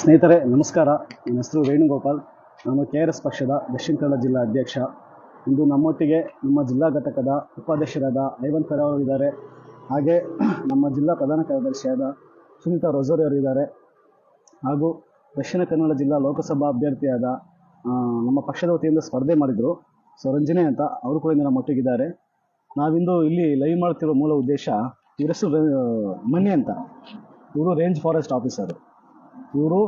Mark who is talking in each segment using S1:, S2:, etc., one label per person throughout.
S1: ಸ್ನೇಹಿತರೆ, ನಮಸ್ಕಾರ. ನನ್ನ ಹೆಸರು ವೇಣುಗೋಪಾಲ್. ನಾನು ಕೆ ಆರ್ ಎಸ್ ಪಕ್ಷದ ದಕ್ಷಿಣ ಕನ್ನಡ ಜಿಲ್ಲಾ ಅಧ್ಯಕ್ಷ. ಇಂದು ನಮ್ಮೊಟ್ಟಿಗೆ ನಮ್ಮ ಜಿಲ್ಲಾ ಘಟಕದ ಉಪಾಧ್ಯಕ್ಷರಾದ ಐವನ್ ಕರಾವ್ ಇದ್ದಾರೆ ಹಾಗೆ ನಮ್ಮ ಜಿಲ್ಲಾ ಪ್ರಧಾನ ಕಾರ್ಯದರ್ಶಿಯಾದ ಸುನೀತಾ ರೊಜೋರಿ ಅವರು ಇದ್ದಾರೆ ಹಾಗೂ ದಕ್ಷಿಣ ಕನ್ನಡ ಜಿಲ್ಲಾ ಲೋಕಸಭಾ ಅಭ್ಯರ್ಥಿಯಾದ ನಮ್ಮ ಪಕ್ಷದ ವತಿಯಿಂದ ಸ್ಪರ್ಧೆ ಮಾಡಿದರು ಸೊ ರಂಜನೆ ಅಂತ ಅವರು ಕೂಡ ಇಂದು ನಮ್ಮೊಟ್ಟಿಗಿದ್ದಾರೆ ನಾವಿಂದು ಇಲ್ಲಿ ಲೈವ್ ಮಾಡ್ತಿರೋ ಮೂಲ ಉದ್ದೇಶ ಇವರ ಹೆಸರು ಮನೆ ಅಂತ. ಇವರು ರೇಂಜ್ ಫಾರೆಸ್ಟ್ ಆಫೀಸರ್. ಇವರು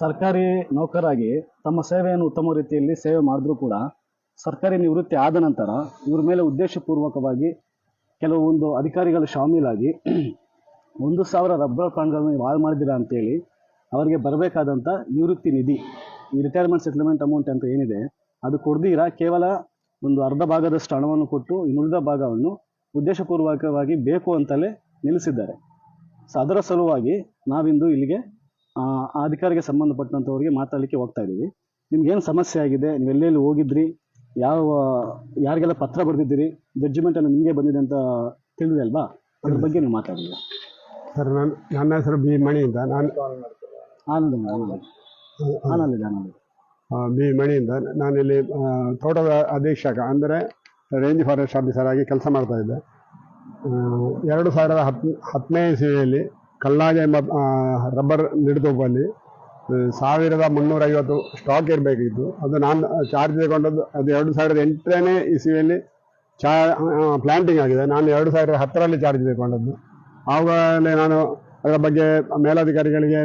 S1: ಸರ್ಕಾರಿ ನೌಕರಾಗಿ ತಮ್ಮ ಸೇವೆಯನ್ನು ಉತ್ತಮ ರೀತಿಯಲ್ಲಿ ಸೇವೆ ಮಾಡಿದ್ರೂ ಕೂಡ ಸರ್ಕಾರಿ ನಿವೃತ್ತಿ ಆದ ನಂತರ ಇವ್ರ ಮೇಲೆ ಉದ್ದೇಶಪೂರ್ವಕವಾಗಿ ಕೆಲವೊಂದು ಅಧಿಕಾರಿಗಳು ಶಾಮೀಲಾಗಿ ಒಂದು ಸಾವಿರ ರಬ್ಬರ್ ಪ್ಲಾಂಟ್ಗಳನ್ನು ಹಾಳು ಮಾಡಿದ್ದೀರಾ ಅಂತೇಳಿ ಅವರಿಗೆ ಬರಬೇಕಾದಂಥ ನಿವೃತ್ತಿ ನಿಧಿ, ಈ ರಿಟೈರ್ಮೆಂಟ್ ಸೆಟ್ಲ್ಮೆಂಟ್ ಅಮೌಂಟ್ ಅಂತ ಏನಿದೆ, ಅದು ಕೊಡ್ದಿರಾ? ಕೇವಲ ಒಂದು ಅರ್ಧ ಭಾಗದಷ್ಟು ಹಣವನ್ನು ಕೊಟ್ಟು ಇನ್ನುಳಿದ ಭಾಗವನ್ನು ಉದ್ದೇಶಪೂರ್ವಕವಾಗಿ ಬೇಕು ಅಂತಲೇ ನಿಲ್ಲಿಸಿದ್ದಾರೆ. ಸೊ ಅದರ ಸಲುವಾಗಿ ನಾವಿಂದು ಇಲ್ಲಿಗೆ ಆ ಅಧಿಕಾರಿಗೆ ಸಂಬಂಧಪಟ್ಟಂಥವ್ರಿಗೆ ಮಾತಾಡಲಿಕ್ಕೆ ಹೋಗ್ತಾ ಇದ್ದೀವಿ. ನಿಮ್ಗೇನು ಸಮಸ್ಯೆ ಆಗಿದೆ? ನೀವು ಎಲ್ಲೆಲ್ಲಿ ಹೋಗಿದ್ರಿ? ಯಾವ ಯಾರಿಗೆಲ್ಲ ಪತ್ರ ಬರೆದಿದ್ದೀರಿ? ಜಡ್ಜ್ಮೆಂಟ್ ಎಲ್ಲ ನಿಮಗೆ ಬಂದಿದೆ ಅಂತ ತಿಳಿದಿದೆ ಅಲ್ವಾ? ಅದ್ರ ಬಗ್ಗೆ ನೀವು ಮಾತಾಡಿದ್ರಿ.
S2: ಸರ್ ನಾನು ನನ್ನ ಹೆಸರು ಬಿ ಮಣಿಯಿಂದ ಅಂತ. ನಾನು
S1: ಆನಂದ ಆನಂದ ಆನಂದ ಆನಂದ
S2: ಬಿ ಮಣಿಯಿಂದ ಅಂತ. ನಾನಿಲ್ಲಿ ತೋಟದ ಅಧೀಕ್ಷಕ ಅಂದರೆ ರೇಂಜ್ ಫಾರೆಸ್ಟ್ ಆಫೀಸರ್ ಆಗಿ ಕೆಲಸ ಮಾಡ್ತಾ ಇದ್ದೆ. ಎರಡು ಸಾವಿರದ ಹತ್, ಹತ್ತನೇ ಇಸವಿಯಲ್ಲಿ ಕಲ್ಲಾಜ ಎಂಬ ರಬ್ಬರ್ ನಿಡುತೋಪಲ್ಲಿ ಸಾವಿರದ ಮುನ್ನೂರೈವತ್ತು ಸ್ಟಾಕ್ ಇರಬೇಕಿತ್ತು. ಅದು ನಾನು ಚಾರ್ಜ್ ತಗೊಂಡದ್ದು ಅದು ಎರಡು ಸಾವಿರದ ಎಂಟನೇ ಇಸವಿಯಲ್ಲಿ ಚಾ ಪ್ಲ್ಯಾಂಟಿಂಗ್ ಆಗಿದೆ. ನಾನು ಎರಡು ಸಾವಿರದ ಹತ್ತರಲ್ಲಿ ಚಾರ್ಜ್ ತಗೊಂಡದ್ದು. ಆವಾಗಲೇ ನಾನು ಅದರ ಬಗ್ಗೆ ಮೇಲಾಧಿಕಾರಿಗಳಿಗೆ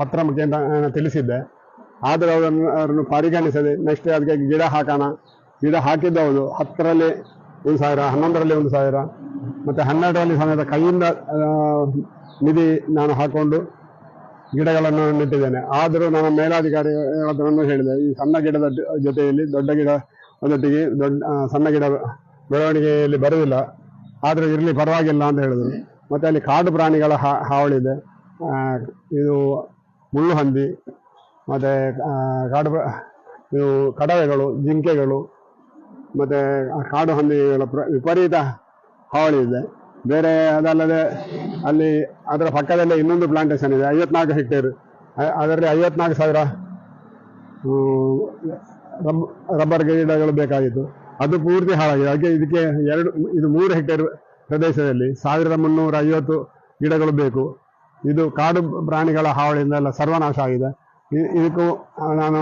S2: ಪತ್ರ ಮುಖೇನ ತಿಳಿಸಿದ್ದೆ. ಆದರೆ ಅವರನ್ನು ಪರಿಗಣಿಸದೆ ನೆಕ್ಸ್ಟ್ ಅದಕ್ಕೆ ಗಿಡ ಹಾಕೋಣ. ಗಿಡ ಹಾಕಿದ್ದು ಹತ್ತರಲ್ಲಿ ಒಂದು ಸಾವಿರ, ಹನ್ನೊಂದರಲ್ಲಿ ಒಂದು ಸಾವಿರ. ಮತ್ತು ಹನ್ನೆರಡರಲ್ಲಿ ಸಮೇತ ಕೈಯಿಂದ ನಿಧಿ ನಾನು ಹಾಕೊಂಡು ಗಿಡಗಳನ್ನು ನೆಟ್ಟಿದ್ದೇನೆ. ಆದರೂ ನಾನು ಮೇಲಾಧಿಕಾರಿ ಹತ್ರನೂ ಹೇಳಿದೆ. ಈ ಸಣ್ಣ ಗಿಡದ ಜೊತೆಯಲ್ಲಿ ದೊಡ್ಡ ಗಿಡ ಅದೊಟ್ಟಿಗೆ ದೊಡ್ಡ ಸಣ್ಣ ಗಿಡ ಬೆಳವಣಿಗೆಯಲ್ಲಿ ಬರುವುದಿಲ್ಲ. ಆದರೂ ಇರಲಿ, ಪರವಾಗಿಲ್ಲ ಅಂತ ಹೇಳಿದ್ರು. ಮತ್ತು ಅಲ್ಲಿ ಕಾಡು ಪ್ರಾಣಿಗಳ ಹಾವಳಿ ಹಾವಳಿದೆ ಇದು ಮುಳ್ಳು ಹಂದಿ ಮತ್ತು ಕಾಡು ಇದು ಕಡವೆಗಳು, ಜಿಂಕೆಗಳು, ಮತ್ತು ಕಾಡು ಹಂದಿಗಳ ಪ್ರ, ವಿಪರೀತ ಹಾವಳಿ ಇದೆ. ಬೇರೆ ಅದಲ್ಲದೆ ಅಲ್ಲಿ ಅದರ ಪಕ್ಕದಲ್ಲೇ ಇನ್ನೊಂದು ಪ್ಲಾಂಟೇಶನ್ ಇದೆ, ಐವತ್ನಾಲ್ಕು ಹೆಕ್ಟೇರ್ ಅದರಲ್ಲಿ ಐವತ್ನಾಲ್ಕು ಸಾವಿರ ರಬ್, ರಬ್ಬರ್ ಗಿಡಗಳು ಬೇಕಾಗಿತ್ತು ಅದು ಪೂರ್ತಿ ಹಾಳಾಗಿದೆ. ಅದಕ್ಕೆ ಇದಕ್ಕೆ ಎರಡು, ಇದು ಮೂರು ಹೆಕ್ಟೇರ್ ಪ್ರದೇಶದಲ್ಲಿ ಸಾವಿರದ ಮುನ್ನೂರ ಐವತ್ತು ಗಿಡಗಳು ಬೇಕು. ಇದು ಕಾಡು ಪ್ರಾಣಿಗಳ ಹಾವಳಿಯಿಂದ ಎಲ್ಲ ಸರ್ವನಾಶ ಆಗಿದೆ. ಇದಕ್ಕೂ ನಾನು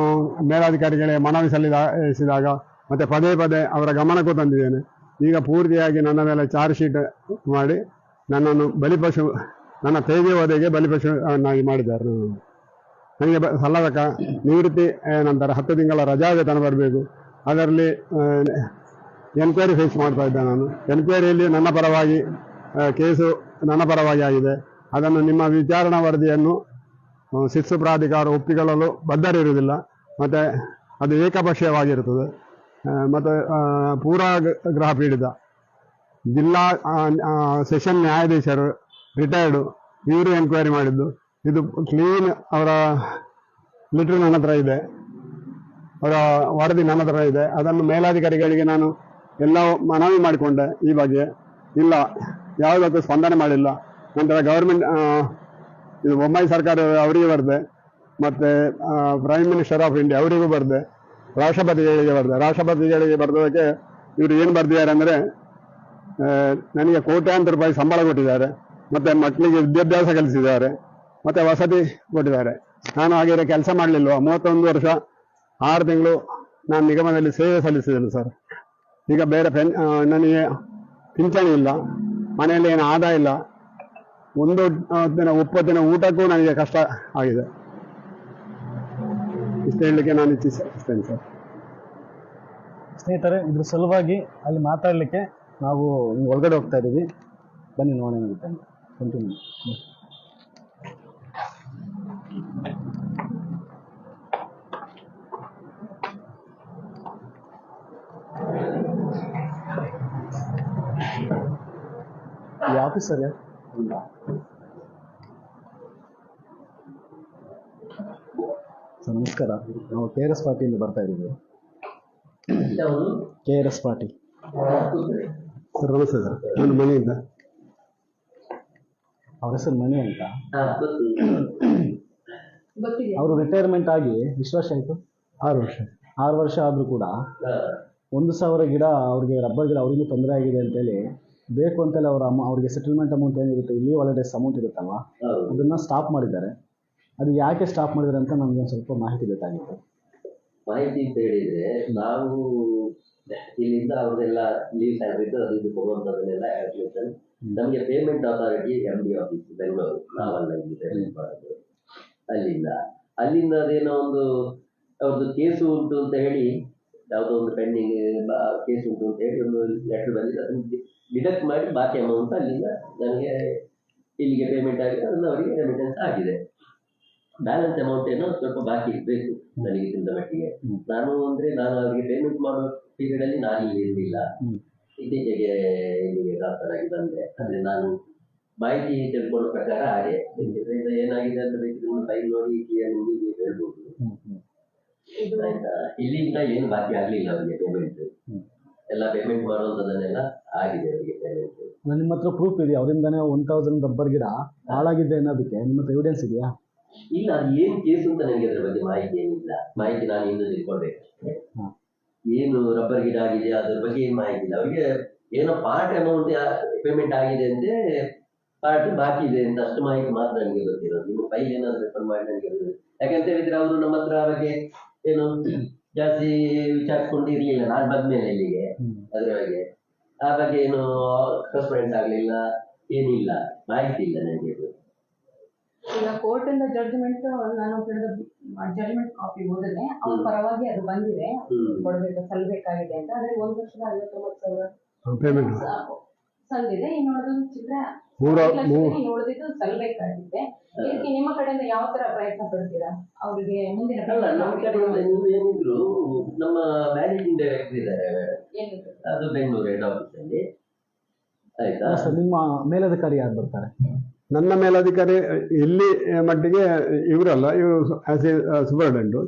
S2: ಮೇಲಾಧಿಕಾರಿಗಳಿಗೆ ಮನವಿ ಸಲ್ಲಿಸಿದಾಗ ಮತ್ತೆ ಪದೇ ಪದೇ ಅವರ ಗಮನಕ್ಕೂ ತಂದಿದ್ದೇನೆ. ಈಗ ಪೂರ್ತಿಯಾಗಿ ನನ್ನ ಮೇಲೆ ಚಾರ್ಜ್ ಶೀಟ್ ಮಾಡಿ ನನ್ನನ್ನು ಬಲಿಪಶು, ನನ್ನ ತೇಜೆ ವಧೆಗೆ ಬಲಿಪಶು ಮಾಡಿದ್ದಾರೆ ನನ್ನನ್ನು. ನನಗೆ ಬ- ಸಲ್ಲದ ಕ, ನಿವೃತ್ತಿ ನಂತರ ಹತ್ತು ತಿಂಗಳ ರಜಾ ವೇತನ ಬರಬೇಕು. ಅದರಲ್ಲಿ ಎನ್ಕ್ವೈರಿ ಫೇಸ್ ಮಾಡ್ತಾ ಇದ್ದೆ ನಾನು. ಎನ್ಕ್ವೈರಿಯಲ್ಲಿ ನನ್ನ ಪರವಾಗಿ ಕೇಸು ನನ್ನ ಪರವಾಗಿ ಆಗಿದೆ. ಅದನ್ನು ನಿಮ್ಮ ವಿಚಾರಣಾ ವರದಿಯನ್ನು ಶಿಸ್ತು ಪ್ರಾಧಿಕಾರ ಒಪ್ಪಿಕೊಳ್ಳಲು ಬದ್ಧರಿರುವುದಿಲ್ಲ. ಮತ್ತು ಅದು ಏಕಪಕ್ಷೀಯವಾಗಿರುತ್ತದೆ. ಮತ್ತು ಪೂರ ಪೂರ್ವಾಗ್ರಹ ಪೀಡಿತ ಜಿಲ್ಲಾ ಸೆಷನ್ ನ್ಯಾಯಾಧೀಶರು ರಿಟೈರ್ಡು ಇವರು ಎನ್ಕ್ವೈರಿ ಮಾಡಿದ್ದು. ಇದು ಕ್ಲೀನ್ ಅವರ ಲಿಟ್ರ್ ನನ್ನ ಹತ್ರ ಇದೆ. ಅವರ ವರದಿ ನನ್ನ ಹತ್ರ ಇದೆ. ಅದನ್ನು ಮೇಲಾಧಿಕಾರಿಗಳಿಗೆ ನಾನು ಎಲ್ಲ ಮನವಿ ಮಾಡಿಕೊಂಡೆ ಈ ಬಗ್ಗೆ. ಇಲ್ಲ, ಯಾವುದಕ್ಕೂ ಸ್ಪಂದನೆ ಮಾಡಿಲ್ಲ. ನಂತರ ಗೌರ್ಮೆಂಟ್ ಇದು ಬೊಂಬೈ ಸರ್ಕಾರ ಅವರಿಗೆ ಬರದೆ. ಮತ್ತು ಪ್ರೈಮ್ ಮಿನಿಸ್ಟರ್ ಆಫ್ ಇಂಡಿಯಾ ಅವರಿಗೂ ಬರದೆ. ರಾಷ್ಟ್ರಪತಿಗಳಿಗೆ ಬರೆದ ರಾಷ್ಟ್ರಪತಿಗಳಿಗೆ ಬರೆದೋದಕ್ಕೆ ಇವರು ಏನು ಬರೆದಿದ್ದಾರೆ ಅಂದರೆ ನನಗೆ ಕೋಟ್ಯಾಂತರ ರೂಪಾಯಿ ಸಂಬಳ ಕೊಟ್ಟಿದ್ದಾರೆ. ಮತ್ತು ಮಕ್ಕಳಿಗೆ ವಿದ್ಯಾಭ್ಯಾಸ ಕಲಿಸಿದ್ದಾರೆ. ಮತ್ತು ವಸತಿ ಕೊಟ್ಟಿದ್ದಾರೆ. ನಾನು ಹಾಗೆ ಕೆಲಸ ಮಾಡಲಿಲ್ವ? ಮೂವತ್ತೊಂದು ವರ್ಷ, ಆರು ತಿಂಗಳು ನಾನು ನಿಗಮದಲ್ಲಿ ಸೇವೆ ಸಲ್ಲಿಸಿದ್ದೇನೆ ಸರ್. ಈಗ ಬೇರೆ ಪೆನ್ ನನಗೆ ಪಿಂಚಣಿ ಇಲ್ಲ. ಮನೆಯಲ್ಲಿ ಏನು ಆದಾಯ ಇಲ್ಲ. ಒಂದು ದಿನ ದಿನ ಊಟಕ್ಕೂ ನನಗೆ ಕಷ್ಟ ಆಗಿದೆ. ಇಷ್ಟು ಹೇಳಲಿಕ್ಕೆ ನಾನು ಇಚ್ಛಿಸ್ತೇನೆ ಸರ್.
S1: ಸ್ನೇಹಿತರೆ, ಇದ್ರ ಸಲುವಾಗಿ ಅಲ್ಲಿ ಮಾತಾಡಲಿಕ್ಕೆ ನಾವು ಒಳಗಡೆ ಹೋಗ್ತಾ ಇದ್ದೀವಿ. ಬನ್ನಿ, ನೋಡೋಣ ಕಂಟಿನ್ಯೂ ಈ ಆಫೀಸರ್ ನಮಸ್ಕಾರ. ನಾವು ಕೆ ಆರ್ ಎಸ್ ಪಾರ್ಟಿಯಿಂದ ಬರ್ತಾ ಇದ್ದೀವಿ. K R S party
S2: sir ನಮಸ್ತೆ ಸರ್ ನಾನು ಮನೆಯಿಂದ.
S1: ಅವ್ರ ಹೆಸರು ಮಣಿ ಅಂತ. ಅವರು ರಿಟೈರ್ಮೆಂಟ್ ಆಗಿ ಎಷ್ಟು ವರ್ಷ ಆಯಿತು?
S2: ಆರು ವರ್ಷ
S1: ಆರು ವರ್ಷ ಆದರೂ ಕೂಡ ಒಂದು ಸಾವಿರ ಗಿಡ ಅವ್ರಿಗೆ ರಬ್ಬರ್ ಗಿಡ ಅವರಿಗೂ ತೊಂದರೆ ಆಗಿದೆ ಅಂತೇಳಿ ಬೇಕು ಅಂತೇಳಿ ಅವರ ಅಮ್ಮ ಅವ್ರಿಗೆ ಸೆಟಲ್ಮೆಂಟ್ ಅಮೌಂಟ್ ಏನಿರುತ್ತೆ ಇಲ್ಲಿ ಹಾಲಿಡೇಸ್ ಅಮೌಂಟ್ ಇರುತ್ತಲ್ವ? ಅದನ್ನು ಸ್ಟಾಪ್ ಮಾಡಿದ್ದಾರೆ. ಅದು ಯಾಕೆ ಸ್ಟಾಪ್ ಮಾಡಿದ್ದಾರೆ ಅಂತ ನಮಗೆ ಒಂದು ಸ್ವಲ್ಪ ಮಾಹಿತಿ ಬೇಕಾಗಿತ್ತು.
S3: ಮಾಹಿತಿ ಅಂತ ಹೇಳಿದ್ರೆ ನಾವು ಇಲ್ಲಿಂದ ಅವರೆಲ್ಲ ಲೀವ್ ಸ್ಯಾಲ್ರಿದ್ದು ಅದು ಇದು ಕೊಡುವಂಥದ್ದನ್ನೆಲ್ಲ ಕ್ಯಾಲ್ಕುಲೇಷನ್ ನಮಗೆ payment authority M D office Bengaluru ನಾವಲ್ಲ ಇಲ್ಲಿ ಪೇಮೆಂಟ್ ಮಾಡೋದು. ಅಲ್ಲಿಂದ. ಅಲ್ಲಿಂದ ಅದೇನೋ ಒಂದು ಅವ್ರದ್ದು ಕೇಸು ಉಂಟು ಅಂತ ಹೇಳಿ ಯಾವುದೋ ಒಂದು ಪೆಂಡಿಂಗ್ ಕೇಸ್ ಉಂಟು ಅಂತ ಹೇಳಿ ಒಂದು ಲೆಟರ್ ಬಂದಿದೆ. ಅದನ್ನು ಡಿಡಕ್ಟ್ ಮಾಡಿ ಬಾಕಿ ಅಮೌಂಟ್ ಅಲ್ಲಿಂದ ನನಗೆ ಇಲ್ಲಿಗೆ ಪೇಮೆಂಟ್ ಆಗಿದೆ ಅದನ್ನು ಅವರಿಗೆ ರೆಮಿಟೆನ್ಸ್ ಆಗಿದೆ. ಬ್ಯಾಲೆನ್ಸ್ ಅಮೌಂಟ್ ಏನೋ ಸ್ವಲ್ಪ ಬಾಕಿ ಬೇಕು ನನಗೆ ತಿಂದ ಮಟ್ಟಿಗೆ. ನಾನು ಅಂದ್ರೆ ನಾನು ಅವರಿಗೆ ಪೇಮೆಂಟ್ ಮಾಡೋ ಪೀರಿಯಡ್ ಅಲ್ಲಿ ನಾನು ಇಲ್ಲಿ ಇರಲಿಲ್ಲ.
S1: ಹ್ಮ್.
S3: ಇತ್ತೀಚೆಗೆ ಇಲ್ಲಿಗೆ ಟ್ರಾನ್ಸ್ಫರ್ ಆಗಿ ಬಂದೆ. ಅಂದ್ರೆ ನಾನು ಮಾಹಿತಿ ತಿಳ್ಕೊಂಡ ಪ್ರಕಾರ ಹಾಗೆ. ಇದರಿಂದ ಏನಾಗಿದೆ ಅಂತ ಬೇಕಿದ್ರೆ ಫೈಲ್ ನೋಡಿ ಕ್ಲಿಯರ್ ನಿಮಗೆ ಹೇಳ್ಬೋದು.
S4: ಇದು
S3: ಆಯ್ತಾ? ಇಲ್ಲಿಂದ ಏನು ಬಾಕಿ ಆಗ್ಲಿಲ್ಲ ಅವರಿಗೆ ಪೇಮೆಂಟ್. ಎಲ್ಲ ಪೇಮೆಂಟ್ ಮಾಡುವಂಥದ್ದನ್ನೆಲ್ಲ ಆಗಿದೆ ಅವರಿಗೆ ಪೇಮೆಂಟ್
S1: ನಿಮ್ಮ ಹತ್ರ ಪ್ರೂಫ್ ಇದೆಯಾ? ಅವರಿಂದಾನೇ ಒನ್ ತೌಸಂಡ್ ರಬ್ಬರ್ ಗಿಡ ಹಾಳಾಗಿದೆ ಅನ್ನೋದಕ್ಕೆ. ನಿಮ್ಮ ಹತ್ರ ಎವಿಡೆನ್ಸ್ ಇದೆಯಾ?
S3: ಇಲ್ಲ ಅದು ಏನು ಕೇಸ್ ಅಂತ ನನಗೆ ಅದ್ರ ಬಗ್ಗೆ ಮಾಹಿತಿ ಏನಿಲ್ಲ. ಮಾಹಿತಿ ನಾನು ಇನ್ನು ತಿಳ್ಕೊಳ್ಬೇಕಷ್ಟೇ ಏನು ರಬ್ಬರ್ ಗಿಡ ಆಗಿದೆ ಅದ್ರ ಬಗ್ಗೆ ಏನು ಮಾಹಿತಿ ಇಲ್ಲ. ಅವರಿಗೆ ಏನೋ ಪಾರ್ಟ್ ಅಮೌಂಟ್ ಪೇಮೆಂಟ್ ಆಗಿದೆ ಅಂತೆ ಪಾರ್ಟ್ ಬಾಕಿ ಇದೆ ಅಂತ ಅಷ್ಟು ಮಾಹಿತಿ ಮಾತ್ರ ನನಗೆ ಗೊತ್ತಿರೋದು. ನಿಮ್ಮ ಫೈಲ್ ಏನಾದ್ರು ರೆಫರ್ ಮಾಡಿ ನನಗೆ. ಯಾಕಂತ ಹೇಳಿದ್ರೆ ಅವರು ನಮ್ಮ ಹತ್ರ ಬಗ್ಗೆ ಏನು ಜಾಸ್ತಿ ವಿಚಾರಿಸ್ಕೊಂಡಿರ್ಲಿಲ್ಲ. ನಾನು ಬಂದ್ಮೇಲೆ ಇಲ್ಲಿಗೆ ಅದ್ರ ಬಗ್ಗೆ ಆ ಬಗ್ಗೆ ಏನು ಕರೆಸ್ಪಾಂಡೆನ್ಸ್ ಆಗಲಿಲ್ಲ ಏನಿಲ್ಲ. ಮಾಹಿತಿ ಇಲ್ಲ ನನಗೆ.
S4: ಈಗ ಕೋರ್ಟ್ ಇಂದ ಜಡ್ಜ್ಮೆಂಟ್ ನಾನು ಕೇಳಿದ ಜಡ್ಜ್ಮೆಂಟ್ ಕಾಪಿ ಓದಿದೆ ಅವ್ರ. ಪರವಾಗಿ ಅದು ಬಂದಿದೆ. ಕೊಡಬೇಕು ಸಲ್ಬೇಕಾಗಿದೆ ಅಂತ. ಆದ್ರೆ ಒಂದ್ ಲಕ್ಷದ ಐವತ್ತೊಂಬತ್ತು ಸಾವಿರ
S2: ಪೇಮೆಂಟ್
S4: ಸಲ್ಲಿದೆ ಇನ್ನು ಉಳಿದೊಂದು
S2: ಮೂರು
S4: ಇನ್ನು ಉಳಿದಿದ್ದು ಸಲ್ಬೇಕಾಗಿದೆ. ಇದಕ್ಕೆ ನಿಮ್ಮ ಕಡೆಯಿಂದ ಯಾವ ತರ ಪ್ರಯತ್ನ ಪಡ್ತೀರಾ? ಅವರಿಗೆ ಮುಂದಿನ
S3: ಅಲ್ಲ ನಮ್ಮ ಕಡೆಯಿಂದ ನೀವು ಏನಿದ್ರು ನಮ್ಮ ಮ್ಯಾನೇಜಿಂಗ್ ಡೈರೆಕ್ಟರ್ ಇದ್ದಾರೆ. ಅದು ಬೆಂಗಳೂರು ಹೆಡ್ ಆಫೀಸ್ ಅಲ್ಲಿ. ಆಯ್ತಾ?
S1: ನಿಮ್ಮ ಮೇಲಧಿಕಾರಿ ಯಾರು ಬರ್ತಾರೆ?
S2: ನನ್ನ ಮೇಲಧಿಕಾರಿ ಇಲ್ಲಿ ಮಟ್ಟಿಗೆ ಇವರಲ್ಲ ಇವರು ಆಸ್ ಎ ಸೂಪರ್ಡೆಂಟು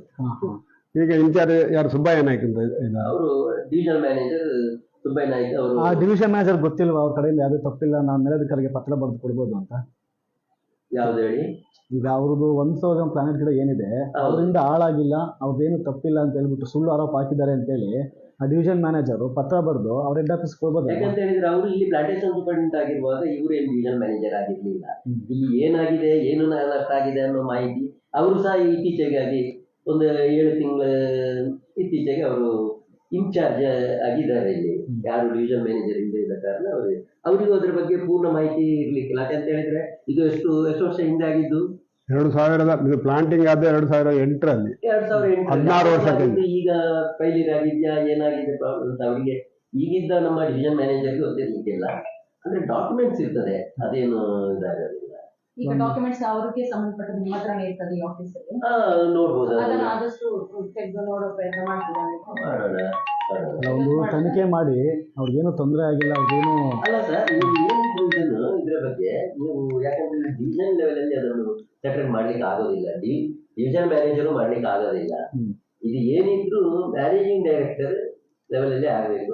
S2: ಈಗ ಇನ್ಚಾರ್ಜ್ ಯಾರು ಸುಬ್ಬಯ್ಯ ನಾಯ್ಕ ಅಂತ ಇದ್ದಾರೆ.
S3: ಅವರು ಡಿವಿಷನಲ್ ಮ್ಯಾನೇಜರ್ ಸುಬ್ಬಯ್ಯ ನಾಯ್ಕ ಅವರು.
S1: ಆ ಡಿವಿಷನ್ ಮ್ಯಾನೇಜರ್ ಗೊತ್ತಿಲ್ವಾ? ಅವ್ರ ಕಡೆಯಿಂದ ಯಾವುದೇ ತಪ್ಪಿಲ್ಲ ನಾನು ಮೇಲಧಿಕಾರಿಗೆ ಪತ್ರ ಬರೆದು ಕೊಡ್ಬೋದು ಅಂತ.
S3: ಯಾವ್ದು ಹೇಳಿ?
S1: ಈಗ ಅವ್ರದ್ದು ಒನ್ ತೌಸಂಡ್ ಪ್ಲಾನೆಟ್ ಕಡೆ ಏನಿದೆ ಅವರಿಂದ ಹಾಳಾಗಿಲ್ಲ ಅವ್ರದ್ದೇನು ತಪ್ಪಿಲ್ಲ ಅಂತ ಹೇಳ್ಬಿಟ್ಟು ಸುಳ್ಳು ಆರೋಪ ಹಾಕಿದ್ದಾರೆ ಅಂತೇಳಿ ಆ ಡಿವಿಷನ್ ಮ್ಯಾನೇಜರು ಪತ್ರ ಬರೆದು ಅವ್ರ ಹೆಡ್ ಆಫೀಸ್ ಕೊಡ್ಬೋದು
S3: ಯಾಕಂತ ಹೇಳಿದ್ರೆ ಅವರು ಇಲ್ಲಿ ಪ್ಲಾಂಟೇಶನ್ ಸೂಪರಿಂಟೆಂಟ್ ಆಗಿರುವಾಗ ಇವರು ಏನು ಡಿವಿಷನ್ ಮ್ಯಾನೇಜರ್ ಆಗಿರ್ಲಿಲ್ಲ. ಇಲ್ಲಿ ಏನಾಗಿದೆ ಏನು ಅರ್ಥ ಆಗಿದೆ ಅನ್ನೋ ಮಾಹಿತಿ ಅವರು ಸಹ ಇತ್ತೀಚೆಗಾಗಿ ಒಂದು ಏಳು ತಿಂಗಳ ಇತ್ತೀಚೆಗೆ ಅವರು ಇನ್ಚಾರ್ಜ್ ಆಗಿದ್ದಾರೆ ಇಲ್ಲಿ. ಯಾರು ಡಿವಿಷನ್ ಮ್ಯಾನೇಜರ್ ಇಂದ ಇದ್ದ ಕಾರಣ ಅವರು ಅವರಿಗೂ ಅದ್ರ ಬಗ್ಗೆ ಪೂರ್ಣ ಮಾಹಿತಿ ಇರ್ಲಿಕ್ಕಿಲ್ಲ. ಯಾಕಂತ ಹೇಳಿದ್ರೆ ಇದು ಎಷ್ಟು ಎಷ್ಟು ವರ್ಷ ಹಿಂದೆ ಆಗಿದ್ದು?
S2: ಎರಡು ಸಾವಿರದ ಇದು ಪ್ಲಾಂಟಿಂಗ್ ಆದ ಎರಡು ಸಾವಿರ ಎಂಟರಲ್ಲಿ.
S3: ಎರಡ್ ಸಾವಿರ ಎಂಟರಲ್ಲಿ.
S2: ಹದಿನಾರು ವರ್ಷಕ್ಕೆ
S3: ಈಗ ಫೈಲಿಂಗ್ ಆಗಿದ್ಯಾ ಏನಾಗಿದೆ ಪ್ರಾಬ್ಲಮ್ ಅಂತ ಅವರಿಗೆ? ಈಗಿದ್ದ ನಮ್ಮ ಡಿವಿಷನ್ ಮ್ಯಾನೇಜರ್ ಗೊತ್ತಿರ್ಲಿಕ್ಕಿಲ್ಲ. ಅಂದ್ರೆ ಡಾಕ್ಯುಮೆಂಟ್ಸ್ ಇರ್ತದೆ ಅದೇನು ಇದಾಗೋದಿಲ್ಲ.
S4: ಈಗ ಡಾಕ್ಯುಮೆಂಟ್ಸ್ ಅವ್ರಿಗೆ ಸಂಬಂಧಪಟ್ಟ ನಿಮ್ಮ ಹತ್ರನೇ ಇರ್ತದೆ ಈ ಆಫೀಸಲ್ಲಿ
S3: ಆ, ನೋಡ್ಬೋದು
S4: ಅದನ್ನ
S3: ಅದನ್ನ.
S4: ಆದಷ್ಟು ತೆಗೆದು ನೋಡೋ ಪ್ರಯತ್ನ ಮಾಡ್ತಿದ್ದಾರೆ?
S3: ಮಾಡೋಣ.
S1: ಒಂದು ತನಿಖೆ ಮಾಡಿ ಅವ್ರಿಗೇನು ತೊಂದರೆ ಆಗಿಲ್ಲ ಅವ್ರಿಗೇನು
S3: ಅಲ್ಲ ಸರ್ ನೀವು ಏನು ಇದನ್ನು ಇದ್ರ ಬಗ್ಗೆ? ನೀವು ಯಾಕಂದ್ರೆ ಡಿವಿಷನ್ ಲೆವೆಲ್ ಅಲ್ಲಿ ಅದನ್ನು ಸೆಟಲ್ ಮಾಡ್ಲಿಕ್ಕೆ ಆಗೋದಿಲ್ಲ. ಡಿ ಡಿವಿಷನ್ ಮ್ಯಾನೇಜರು ಮಾಡ್ಲಿಕ್ಕೆ ಆಗೋದಿಲ್ಲ. ಇದು ಏನಿದ್ರು ಮ್ಯಾನೇಜಿಂಗ್ ಡೈರೆಕ್ಟರ್ ಲೆವೆಲಲ್ಲಿ ಆಗಬೇಕು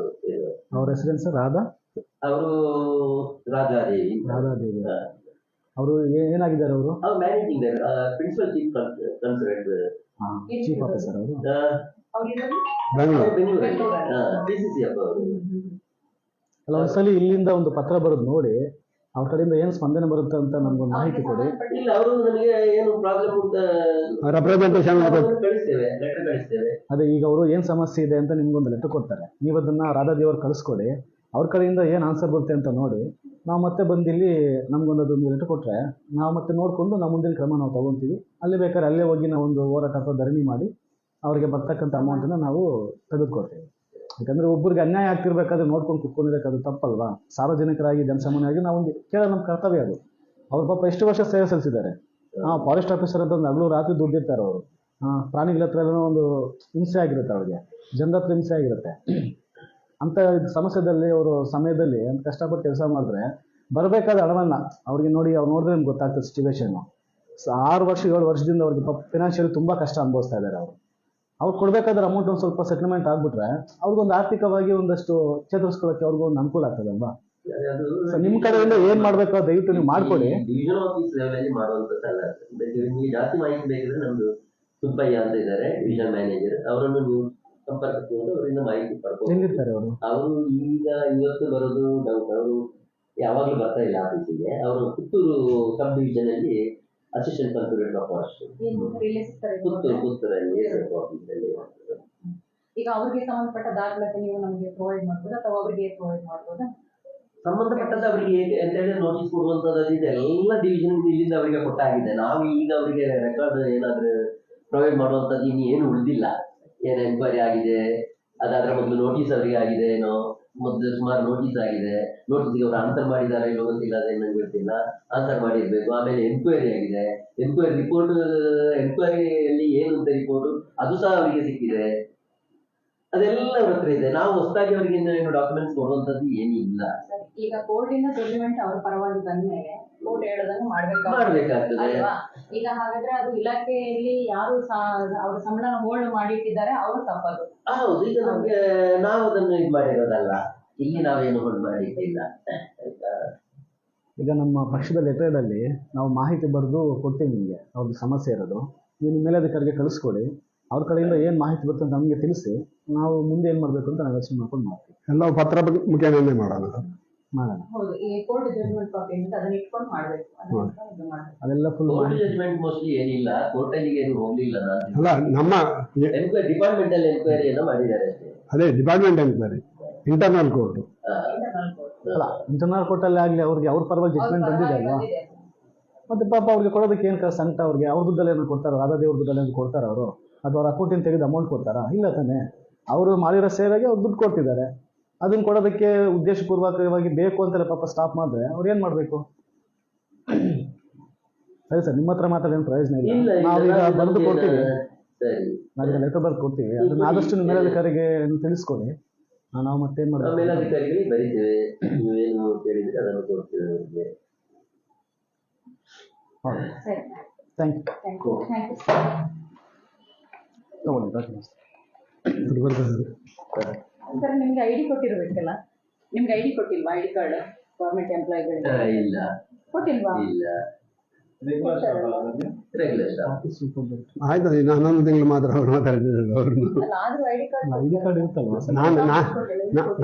S1: ಅವ್ರ ಹೆಸರೇನು ಸರ್? ರಾಧಾ?
S3: ಅವರು ರಾಧಾದೇವಿ.
S1: ರಾಧಾದೇವಿ. ಅವರು ಏನಾಗಿದ್ದಾರೆ ಅವರು?
S3: ಅವ್ರು managing principal chief consultant
S1: chief officer ಅವರು. ಒಂದ್ಸಲಿ ಇಲ್ಲಿಂದ ಒಂದು ಪತ್ರ ಬರೋದು ನೋಡಿ. ಅವ್ರ ಕಡೆಯಿಂದ ಏನು ಸ್ಪಂದನೆ ಬರುತ್ತೆ ಅಂತ ನಮ್ಗೊಂದು ಮಾಹಿತಿ ಕೊಡಿ.
S3: ಇಲ್ಲ ಅವರು ನನಗೆ ಏನು ಪ್ರಾಬ್ಲಮ್ ಅಂತ
S2: ರೆಪ್ರೆಸೆಂಟೇಷನ್
S3: ಕಳಿಸ್ತೇವೆ ಲೆಟರ್ ಕಳಿಸ್ತೇವೆ.
S1: ಅದೇ ಈಗ ಅವರು ಏನು ಸಮಸ್ಯೆ ಇದೆ ಅಂತ ನಿಮ್ಗೊಂದು ಲೆಟರ್ ಕೊಡ್ತಾರೆ. ನೀವು ಅದನ್ನ ರಾಧಾದೇವ್ರು ಕಳಿಸ್ಕೊಡಿ. ಅವ್ರ ಕಡೆಯಿಂದ ಏನು ಆನ್ಸರ್ ಬರುತ್ತೆ ಅಂತ ನೋಡಿ. ನಾವು ಮತ್ತೆ ಬಂದಿಲ್ಲಿ ನಮ್ಗೊಂದು ಅದೊಂದು ಲೆಟರ್ ಕೊಟ್ರೆ ನಾವು ಮತ್ತೆ ನೋಡ್ಕೊಂಡು ನಾವು ಮುಂದಿನ ಕ್ರಮ ನಾವು ತಗೊಂತೀವಿ. ಅಲ್ಲಿ ಬೇಕಾದ್ರೆ ಅಲ್ಲೇ ಹೋಗಿ ನಾವು ಒಂದು ಹೋರಾಟ ಅಥವಾ ಧರಣಿ ಮಾಡಿ ಅವ್ರಿಗೆ ಬರ್ತಕ್ಕಂಥ ಅಮೌಂಟನ್ನು ನಾವು ತೆಗೆದುಕೊಡ್ತೀವಿ ಯಾಕಂದ್ರೆ ಒಬ್ಬರಿಗೆ ಅನ್ಯಾಯ ಆಗ್ತಿರ್ಬೇಕಾದ್ರೆ ನೋಡ್ಕೊಂಡು ಕುತ್ಕೊಂಡಿರೋಕೆ ಅದು ತಪ್ಪಲ್ವಾ? ಸಾರ್ವಜನಿಕರಾಗಿ, ಜನಸಾಮಾನ್ಯರಾಗಿ ನಾವು ಒಂದು ಕೇಳೋ ನಮ್ಮ ಕರ್ತವ್ಯ ಅದು. ಅವ್ರ ಪಾಪ ಎಷ್ಟು ವರ್ಷ ಸೇವೆ ಸಲ್ಲಿಸಿದ್ದಾರೆ? ಹಾಂ ಫಾರೆಸ್ಟ್ ಆಫೀಸರ್ ಅಂತ ಒಂದು ಹಗಲು ರಾತ್ರಿ ದುಡ್ಡಿರ್ತಾರೆ ಅವರು. ಪ್ರಾಣಿಗಳ ಹತ್ರ ಏನೋ ಒಂದು ಹಿಂಸೆ ಆಗಿರುತ್ತೆ ಅವ್ರಿಗೆ. ಜನರ ಹತ್ರ ಹಿಂಸೆ ಆಗಿರುತ್ತೆ. ಇದ್ ಸಮಸ್ಯೆದಲ್ಲಿ ಅವರು ಸಮಯದಲ್ಲಿ ಅಂತ ಕಷ್ಟಪಟ್ಟು ಕೆಲಸ ಮಾಡಿದ್ರೆ ಬರಬೇಕಾದ ಹಣವನ್ನ ಅವ್ರಿಗೆ ನೋಡಿ ಅವ್ರು ನೋಡಿದ್ರೆ ನಿಮ್ಗೆ ಗೊತ್ತಾಗ್ತದೆ ಸಿಚುವೇಶನ್ನು ಆರು ವರ್ಷ ಏಳು ವರ್ಷದಿಂದ ಅವ್ರಿಗೆ ಪಾಪ ಫಿನಾನ್ಷಿಯಲಿ ತುಂಬ ಕಷ್ಟ ಅನುಭವಿಸ್ತಾ ಇದ್ದಾರೆ ಅವರು. ಅವ್ರು ಕೊಡಬೇಕಾದ್ರೆ ಅಮೌಂಟ್ ಒಂದು ಸ್ವಲ್ಪ ಸೆಟಲ್ಮೆಂಟ್ ಆಗ್ಬಿಟ್ರೆ ಅವ್ರಿಗೊಂದು ಆರ್ಥಿಕವಾಗಿ ಒಂದಷ್ಟು ಚೇತರಿಸ್ಕೊಳಕ್ಕೆ ಅವ್ರಿಗೊಂದು ಅನುಕೂಲ ಆಗ್ತದಲ್ವಾ
S3: ನಿಮ್
S1: ಸೊ ನಿಮ್ಮ ಕಡೆಯಿಂದ ಏನ್ ಮಾಡ್ಬೇಕು ದಯವಿಟ್ಟು ನೀವು ಮಾಡ್ಕೊಳ್ಳಿ
S3: ಡಿವಿಷನ್ ಆಫೀಸ್ ಲೆವೆಲಲ್ಲಿ ಮಾಡುವಂತದ್ದಲ್ಲ ನಿಮಗೆ ಜಾಸ್ತಿ ಮಾಹಿತಿ ಬೇಕಿದ್ರೆ ನಮ್ದು ಸುಬ್ಬಯ್ಯ ಅಂತ ಇದ್ದಾರೆ ಡಿವಿಷನ್ ಮ್ಯಾನೇಜರ್ ಅವರನ್ನು ನೀವು ಸಂಪರ್ಕಕ್ಕೆ ಹೋದ್ರೆ ಅವರಿಂದ ಮಾಹಿತಿ ಪಡ್ಕೊಂಡು
S1: ಎಲ್ಲಿರ್ತಾರೆ ಅವರು?
S3: ಅವರು ಈಗ ಇವತ್ತು ಬರೋದು ಡೌಟ್ ಅವರು ಯಾವಾಗಲೂ ಬರ್ತಾ ಇಲ್ಲ ಆಫೀಸಿಗೆ ಅವರು ಪುತ್ತೂರು ಸಬ್ ಡಿವಿಷನ್ ಅಲ್ಲಿ assistant consultant of forest Puttur ಪುತ್ತೂರಲ್ಲಿ
S4: ಈಗ ಅವರಿಗೆ ಸಂಬಂಧಪಟ್ಟ ದಾಖಲಾತಿ ನೀವು ನಮಗೆ ಪ್ರೊವೈಡ್ ಮಾಡ್ಬೋದಾ ಅಥವಾ ಅವರಿಗೆ ಪ್ರೊವೈಡ್ ಮಾಡ್ಬೋದಾ?
S3: ಸಂಬಂಧಪಟ್ಟದ್ದು ಅವರಿಗೆ ಅಂತ ಹೇಳಿ ನೋಟಿಸ್ ಕೊಡುವಂತದ್ದು ಇದೆ. ಎಲ್ಲ ಡಿವಿಷನ್ ಇಲ್ಲಿಂದ ಅವರಿಗೆ ಕೊಟ್ಟಾಗಿದೆ. ನಾವು ಈಗ ಅವರಿಗೆ ರೆಕಾರ್ಡ್ ಏನಾದ್ರು ಪ್ರೊವೈಡ್ ಮಾಡುವಂತದ್ದು ಇನ್ನು ಏನು ಉಳಿದಿಲ್ಲ. ಏನು ಎಂಕ್ವೈರಿ ಆಗಿದೆ? ಅದಾದ್ರ ಮೊದಲು ನೋಟಿಸ್ ಅವರಿಗೆ ಆಗಿದೆ ಏನೋ? ಮೊದಲು ಸುಮಾರು ನೋಟಿಸ್ ಆಗಿದೆ. ನೋಟಿಸ್ಗೆ ಅವರು ಆನ್ಸರ್ ಮಾಡಿದ್ದಾರೆ ಇಲ್ಲೋ ಗೊತ್ತಿಲ್ಲ ಅದೇನು ನಂಗೆ ಗೊತ್ತಿಲ್ಲ. ಆನ್ಸರ್ ಮಾಡಿರ್ಬೇಕು. ಆಮೇಲೆ ಎನ್ಕ್ವೈರಿ ಆಗಿದೆ. ಎನ್ಕ್ವೈರಿ ರಿಪೋರ್ಟ್ ಎನ್ಕ್ವೈರಿಯಲ್ಲಿ ಏನು ಅಂತ ರಿಪೋರ್ಟ್ ಅದು ಸಹ ಅವರಿಗೆ ಸಿಕ್ಕಿದೆ. ಅದೆಲ್ಲ ಅವ್ರ ಹತ್ರ ಇದೆ. ನಾವು ಹೊಸದಾಗಿ ಅವರಿಗೆ ಏನು ಡಾಕ್ಯುಮೆಂಟ್ಸ್ ಕೊಡುವಂತದ್ದು ಏನಿಲ್ಲ
S4: ಇಲ್ಲ. ಈಗ ಇಂದ ಜಡ್ಜ್ಮೆಂಟ್ ಅವ್ರ ಪರವಾಗಿ ಬಂದ್ಮೇಲೆ ಕೋರ್ಟ್ ಹೇಳೋದನ್ನು ಮಾಡ್ಬೇಕು
S3: ಮಾಡ್ಬೇಕಾಗ್ತದೆ.
S4: ಅಲ್ವಾ? ಈಗ ಹಾಗಾದ್ರೆ ಅದು ಇಲಾಖೆಯಲ್ಲಿ ಯಾರು ಅವ್ರ ಸಂಬಳನ ಹೋಲ್ಡ್ ಮಾಡಿಟ್ಟಿದ್ದಾರೆ ಅವರು ತಪ್ಪದು.
S3: ಹೌದು ಈಗ ನಮ್ಗೆ ನಾವು ಅದನ್ನು ಇದು ಮಾಡಿರೋದಲ್ಲ. ಇಲ್ಲಿ ನಾವೇನು ಹೋಲ್ಡ್ ಮಾಡಿಟ್ಟಿಲ್ಲ
S1: ಈಗ ನಮ್ಮ ಪಕ್ಷದ ಲೆಟರ್ನಲ್ಲಿ ನಾವು ಮಾಹಿತಿ ಬರೆದು ಕೊಡ್ತೀವಿ ನಿಮಗೆ. ಅವ್ರದ್ದು ಸಮಸ್ಯೆ ಇರೋದು. ನೀವು ನಿಮ್ಮ ಮೇಲಧಿಕಾರಿಗೆ ಕಳಿಸ್ಕೊಡಿ. ಅವ್ರ ಕಡೆಯಿಂದ ಏನು ಮಾಹಿತಿ ಬರುತ್ತೆ ಅಂತ ನಮಗೆ ತಿಳಿಸಿ ನಾವು ಮುಂದೆ ಏನು ಮಾಡಬೇಕು ಅಂತ ನಾವು ಯೋಚನೆ ಮಾಡ್ಕೊಂಡು ಮಾಡ್ತೀವಿ.
S2: ಎಲ್ಲ ಪತ್ರ ಮುಖೇನನೇ ಮಾಡೋಣ ಸರ್
S1: ಮಾಡೋಣ.
S4: ಹೌದು ಈ ಕೋರ್ಟ್ ಜಡ್ಜ್ಮೆಂಟ್ ಕಾಪಿ ಅಂತ ಅದನ್ನ ಇಟ್ಕೊಂಡು ಮಾಡ್ಬೇಕು. ಅದನ್ನ ಇಟ್ಕೊಂಡು ಇದು ಮಾಡ್ಬೇಕು.
S1: ಅದೆಲ್ಲ ಫುಲ್
S3: ಕೋರ್ಟ್ ಜಜ್ಮೆಂಟ್ ಮೋಸ್ಟ್ಲಿ ಏನಿಲ್ಲ ಕೋರ್ಟ್ ಅಲ್ಲಿ ಏನು ಹೋಗ್ಲಿಲ್ಲ ನಾನು
S2: ಅಲ್ಲ ನಮ್ಮ ಎ-
S3: ಡಿಪಾರ್ಟ್ಮೆಂಟ್ ಅಲ್ಲಿ ಎನ್ಕ್ವೈರಿಯನ್ನು ಮಾಡಿದ್ದಾರೆ ಅಷ್ಟೇ.
S2: ಅದೇ ಡಿಪಾರ್ಟ್ಮೆಂಟ್ ಎನ್ಕ್ವೈರಿ ಇಂಟರ್ನಲ್ ಕೋರ್ಟ್.
S1: ಅಲ್ಲ ಇಂಟರ್ನಲ್ ಕೋರ್ಟಲ್ಲಿ ಆಗಲಿ ಅವ್ರಿಗೆ ಅವ್ರ ಪರವಾಗಿ ಜಜ್ಮೆಂಟ್ ಬಂದಿದೆ ಅಲ್ವಾ? ಮತ್ತೆ ಪಾಪ ಅವ್ರಿಗೆ ಕೊಡೋದಕ್ಕೆ ಏನು ಸಂಕಟ ಅವ್ರಿಗೆ ಅವ್ರ ದುಡ್ಡಲ್ಲಿ ಏನು ಕೊಡ್ತಾರೋ ರಾಧಾ ದೇವ್ರ ದುಡ್ಡಲ್ಲಿ ಏನು ಕೊಡ್ತಾರ ಅವರು? ಅಥವಾ ಅವ್ರ ಅಕೌಂಟಿಂದ ತೆಗೆದು ಅಮೌಂಟ್ ಕೊಡ್ತಾರಾ? ಇಲ್ಲ ತಾನೇ. ಅವರು ಮಾಡಿರೋ ಸೇವೆಗೆ ಅವ್ರು ದುಡ್ಡು ಕೊಡ್ತಿದ್ದಾರೆ. ಅದನ್ನ ಕೊಡೋದಕ್ಕೆ ಉದ್ದೇಶಪೂರ್ವಕವಾಗಿ ಬೇಕು ಅಂತೆಲ್ಲ ಪಾಪ ಸ್ಟಾಪ್ ಮಾಡಿದ್ರೆ ಅವ್ರು ಏನು ಮಾಡಬೇಕು? ಸರಿ ಸರ್ ನಿಮ್ಮ ಹತ್ರ ಮಾತಾಡೋ ಪ್ರಯೋಜನ
S3: ಇಲ್ಲ.
S1: ನಾವು
S3: ಈಗ
S1: ನಾವೀಗ ಬರೆದು ಕೊಡ್ತೀವಿ.
S3: ಸರಿ.
S1: ನಾವೀಗ ಲೆಟರ್ ಬರೆದು ಕೊಡ್ತೀವಿ. ಅದನ್ನ ಆದಷ್ಟು ನಿಮ್ಮ ಮೇಲಧಿಕಾರಿಗೆ ತಿಳಿಸ್ಕೊಡಿ. ನಾವು ಮತ್ತೇನು ಮಾಡ್ತೀವಿ
S3: ಮೇಲಾಧಿಕಾರಿಗಳಿಗೆ ಬರೀತೇವೆ. ನೀವೇನು ಕೇಳಿದ್ರೆ ಅದನ್ನು ಕೊಡ್ತೇವೆ ಅವ್ರಿಗೆ.
S4: ಸರಿ.
S1: ಥ್ಯಾಂಕ್ ಯು
S4: ಥ್ಯಾಂಕ್ ಯು
S1: ತಗೊಳ್ಳಿ ಡಾಕ್ಯುಮೆಂಟ್ಸ್
S2: ಬರ್ತದೆ ಸರ್
S4: ನಿಮ್ಗೆ ಐ ಡಿ ಕೊಟ್ಟಿರ್ಬೇಕಲ್ಲ? ನಿಮ್ಗೆ ಐ ಡಿ ಕೊಟ್ಟಿಲ್ವಾ? ಐ ಡಿ ಕಾರ್ಡ್ ಗೌರ್ಮೆಂಟ್ ಎಂಪ್ಲಾಯಿಗಳಿಗೆ
S3: ಇಲ್ಲ.
S4: ಕೊಟ್ಟಿಲ್ವಾ?
S3: ಇಲ್ಲ. ರೆಗ್ಯುಲರ್
S2: ಆಯ್ತು ಇನ್ನು ಹನ್ನೊಂದು ತಿಂಗಳು ಮಾತ್ರ ಅವ್ರು ಮಾತಾಡಿದ್ರು ಅವ್ರನ್ನು
S4: ಅಲ್ಲ ಆದ್ರೂ I D card
S1: I D card ಇರುತ್ತಲ್ವಾ? ಸರ್
S2: ನಾನು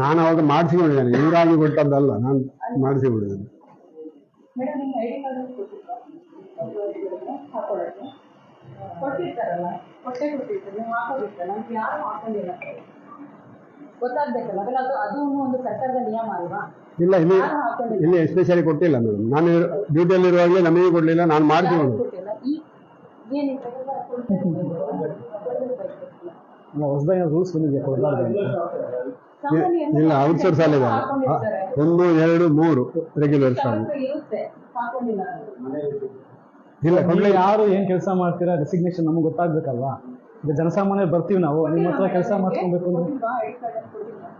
S2: ನಾನು ಅವಾಗ ಮಾಡಿಸಿಕೊಂಡಿದ್ದೇನೆ. ಇವರಾಗಿ ಕೊಟ್ಟದ್ದಲ್ಲ ನಾನು ಮಾಡಿಸಿಕೊಂಡಿದ್ದೇನೆ
S4: ಮೇಡಮ್ ನಿಮ್ಗೆ ಐ ಡಿ ಕಾರ್ಡ್ ಕೊಟ್ಟಿಲ್ವಾ? ಹಾಕೊಳ್ಳೋಕ್ಕೆ? ಕೊಟ್ಟಿರ್ತಾರಲ್ಲ ಕೊಟ್ಟೆ ಕೊಟ್ಟಿರ್ತಾರೆ ನೀವು ಹಾಕೋದಿರ್ತಾರೆ ನಮ್ಗೆ ಯಾರು ಹಾಕೊಂಡಿಲ್ಲ ಗೊತ್ತಾಗ್ಬೇಕಲ್ಲ ಅದೆಲ್ಲ ಅದು ಅದು ಒಂದು ಸರ್ಕಾರದ ನಿಯಮ ಅಲ್ವಾ
S2: ಇಲ್ಲ ಇಲ್ಲಿ ಇಲ್ಲಿ ಎಸ್ಪೆಷಲಿ ಕೊಟ್ಟಿಲ್ಲ ಮೇಡಮ್ ನಾನು ಡ್ಯೂಟಿಯಲ್ಲಿ ಇರುವಾಗಲೇ ನಮಗೆ ಕೊಡಲಿಲ್ಲ ನಾನು
S1: ಮಾಡ್ತೀನಿ ಹೊಸದಾಗಿ ರೂಲ್ಸ್ ಬಂದಿದೆ ಕೊಡಬಾರ್ದು
S2: ಇಲ್ಲ ಔಟ್ಸೋರ್ಸ್ ಅಲ್ಲಿದೆ ಒಂದು ಎರಡು ಮೂರು ರೆಗ್ಯುಲರ್ ಸ್ಟಾಫ್
S4: ಅವ್ರ ಹತ್ರ ಇರುತ್ತೆ ಹಾಕೊಂಡಿಲ್ಲ
S2: ಇಲ್ಲ ಕೊಡ್ಲಿಲ್ಲ
S1: ಯಾರು ಏನ್ ಕೆಲಸ ಮಾಡ್ತೀರಾ ರೆಸಿಗ್ನೇಷನ್ ನಮ್ಗೆ ಗೊತ್ತಾಗ್ಬೇಕಲ್ವಾ? ಈಗ ಜನಸಾಮಾನ್ಯ ಬರ್ತೀವಿ ನಾವು ನಿಮ್ಮ ಹತ್ರ ಕೆಲಸ ಮಾಡ್ಕೊಬೇಕು ಅಂದ್ರೆ
S4: ಸರ್. ಕೊಟ್ಟಿಲ್ವಾ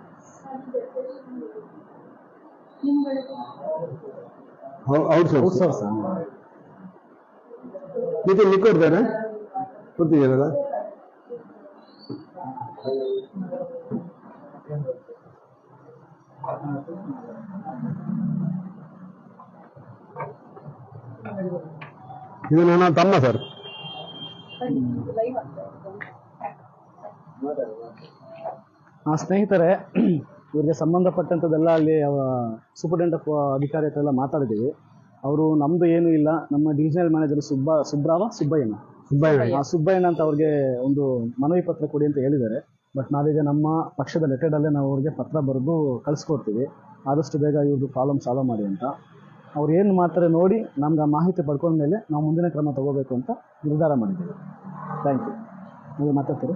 S4: ನಿಮ್ಗಳಿಗೆ
S2: ಔಟ್ಸೋರ್ಸ್
S1: ಔಟ್ಸೋರ್ಸ್
S2: ನಿತಿನ್ ನಿಕ್ ಕೊಡ್ತಾರೆ ಗೊತ್ತಿದೆಯಲ್ಲ ಇದು ನನ್ನ ತಮ್ಮ ಸರ್.
S1: ಆ ಸ್ನೇಹಿತರೆ ಇವ್ರಿಗೆ ಸಂಬಂಧಪಟ್ಟಂಥದ್ದೆಲ್ಲ ಅಲ್ಲಿ ಸೂಪರ್ಡೆಂಟ್ ಆಫ್ ಅಧಿಕಾರಿ ಹತ್ರ ಎಲ್ಲ ಮಾತಾಡಿದ್ದೀವಿ. ಅವರು ನಮ್ದು ಏನು ಇಲ್ಲ. ನಮ್ಮ ಡಿವಿಷನಲ್ ಮ್ಯಾನೇಜರ್ ಸುಬ್ಬ ಸುಬ್ರಾವ ಸುಬ್ಬಯ್ಯನ
S2: ಸುಬ್ಬಯ್ಯ
S1: ಆ ಸುಬ್ಬಯ್ಯನ ಅಂತ ಅವ್ರಿಗೆ ಒಂದು ಮನವಿ ಪತ್ರ ಕೊಡಿ ಅಂತ ಹೇಳಿದ್ದಾರೆ. ಬಟ್ ನಾವೀಗ ನಮ್ಮ ಪಕ್ಷದ ಲೆಟರ್ಡಲ್ಲೇ ನಾವು ಅವ್ರಿಗೆ ಪತ್ರ ಬರೆದು ಕಳಿಸ್ಕೊಡ್ತೀವಿ. ಆದಷ್ಟು ಬೇಗ ಇವ್ರದ್ದು ಪ್ರಾಬ್ಲಮ್ ಸಾಲ್ವ್ ಮಾಡಿ ಅಂತ. ಅವ್ರು ಏನು ಮಾಡ್ತಾರೆ ನೋಡಿ ನಮ್ಗೆ ಆ ಮಾಹಿತಿ ಪಡ್ಕೊಂಡ್ಮೇಲೆ ನಾವು ಮುಂದಿನ ಕ್ರಮ ತಗೋಬೇಕು ಅಂತ ನಿರ್ಧಾರ ಮಾಡಿದ್ದೀವಿ. ಥ್ಯಾಂಕ್ ಯು ನೀವು ಮಾತಾಡ್ತೀರಿ?